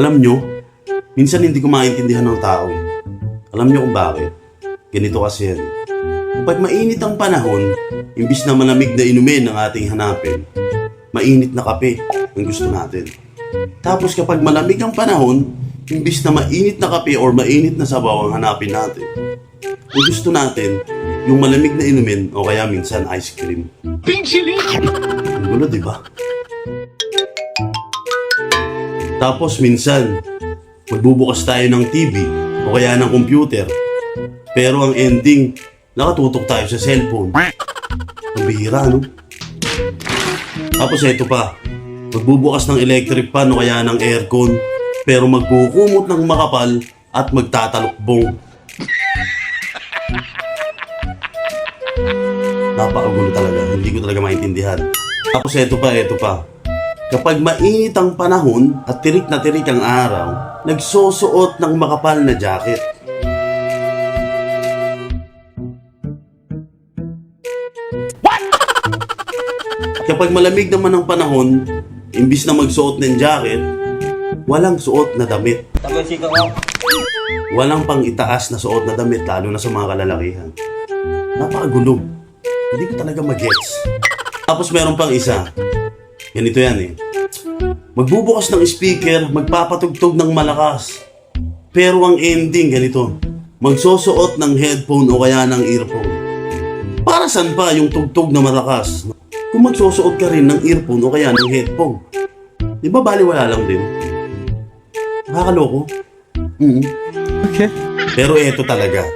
Alam nyo, minsan hindi ko maintindihan ng tao. Alam nyo kung bakit? Ganito kasi yan. Kapag mainit ang panahon, imbis na malamig na inumin ang ating hanapin, mainit na kape ang gusto natin. Tapos kapag malamig ang panahon, imbis na mainit na kape or mainit na sabaw ang hanapin natin, ang gusto natin, yung malamig na inumin o kaya minsan ice cream. Ang gulo, di ba? Tapos minsan, magbubukas tayo ng TV o kaya ng computer. Pero ang ending, nakatutok tayo sa cellphone. Ang bihira, no? Tapos eto pa, magbubukas ng electric fan o kaya ng aircon, pero magkukumot ng makapal at magtatalokbong. Napakagulo talaga, hindi ko talaga maintindihan. Tapos eto pa, eto pa. Kapag mainit ang panahon at tirik na tirik ang araw, nagsusuot ng makapal na jacket. Kapag malamig naman ang panahon, imbis na magsuot ng jacket, walang suot na damit. Walang pang itaas na suot na damit, lalo na sa mga kalalakihan. Napakagulo. Hindi ko talaga magets. Tapos meron pang isa. Ganito yan eh. Magbubukas ng speaker, magpapatugtog ng malakas. Pero ang ending ganito. Magsusuot ng headphone o kaya ng earphone. Para saan pa yung tugtog na malakas? Kung magsusuot ka rin ng earphone o kaya ng headphone. Di ba baliwala lang din? Nakakaloko. Mm Pero eto talaga.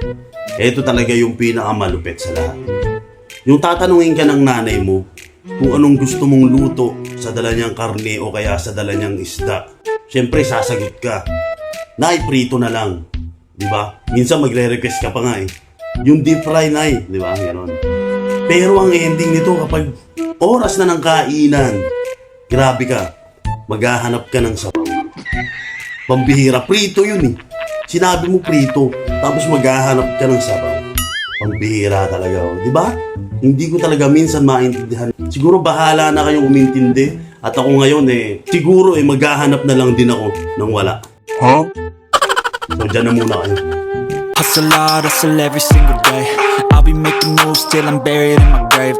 Eto talaga yung pinakamalupit sa lahat. Yung tatanungin ka ng nanay mo kung anong gusto mong luto sa dala niyang karne o kaya sa dala niyang isda. Siyempre, sasagot ka. Nay, prito na lang. Di ba? Minsan magre-request ka pa nga eh. Yung deep fry, nay. Di ba? Ganon. Pero ang ending nito kapag oras na ng kainan, grabe ka. Maghahanap ka ng sabaw. Pambihira, prito yun eh. Sinabi mo prito, tapos maghahanap ka ng sabaw. Pambihira talaga, oh. di ba? Hindi ko talaga minsan maintindihan. Siguro bahala na kayong umintindi. At ako ngayon eh, siguro eh maghahanap na lang din ako ng wala. Huh? So dyan na muna kayo. Hustle hard, hustle every single day. I'll be making moves till I'm buried in my grave.